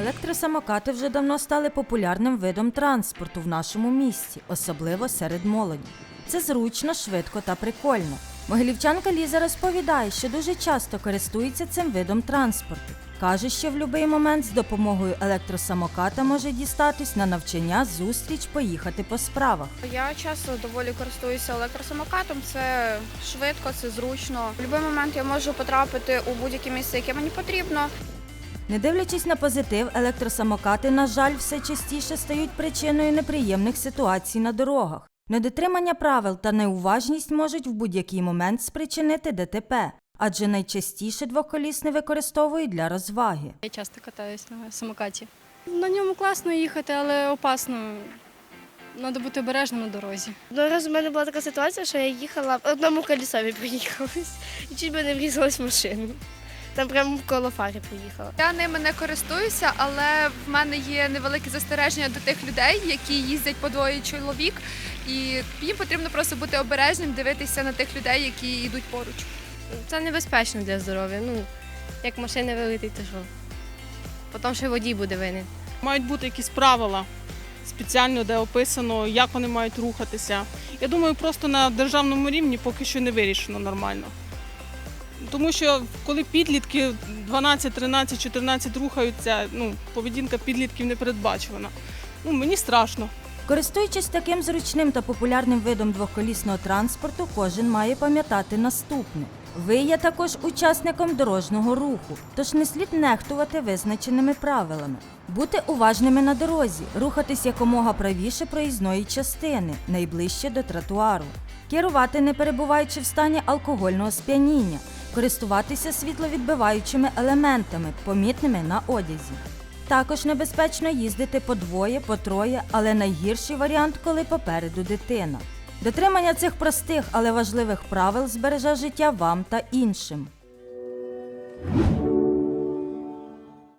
Електросамокати вже давно стали популярним видом транспорту в нашому місті, особливо серед молоді. Це зручно, швидко та прикольно. Могилівчанка Ліза розповідає, що дуже часто користується цим видом транспорту. Каже, що в будь-який момент з допомогою електросамоката може дістатись на навчання, зустріч, поїхати по справах. Я часто доволі користуюся електросамокатом. Це швидко, це зручно. В будь-який момент я можу потрапити у будь-яке місце, яке мені потрібно. Не дивлячись на позитив, електросамокати, на жаль, все частіше стають причиною неприємних ситуацій на дорогах. Недотримання правил та неуважність можуть в будь-який момент спричинити ДТП, адже найчастіше двоколісне використовують для розваги. Я часто катаюсь на самокаті. На ньому класно їхати, але опасно. Треба бути обережним на дорозі. Одного разу в мене була така ситуація, що я їхала одному колісові приїхалась і чуть би не врізалась в машину. Там прямо коло фари приїхала. Я ними не користуюся, але в мене є невелике застереження до тих людей, які їздять по двоє чоловік, і їм потрібно просто бути обережним, дивитися на тих людей, які йдуть поруч. Це небезпечно для здоров'я. Ну, як машина вилетить, то що? Потім ще водій буде винен. Мають бути якісь правила спеціально, де описано, як вони мають рухатися. Я думаю, просто на державному рівні поки що не вирішено нормально. Тому що коли підлітки 12, 13, 14 рухаються, ну, поведінка підлітків не передбачувана. Ну, мені страшно. Користуючись таким зручним та популярним видом двоколісного транспорту, кожен має пам'ятати наступне. Ви є також учасником дорожнього руху, тож не слід нехтувати визначеними правилами. Бути уважними на дорозі, рухатись якомога правіше проїзної частини, найближче до тротуару, керувати не перебуваючи в стані алкогольного сп'яніння, користуватися світловідбиваючими елементами, помітними на одязі. Також небезпечно їздити по двоє, по троє, але найгірший варіант, коли попереду дитина. Дотримання цих простих, але важливих правил збереже життя вам та іншим.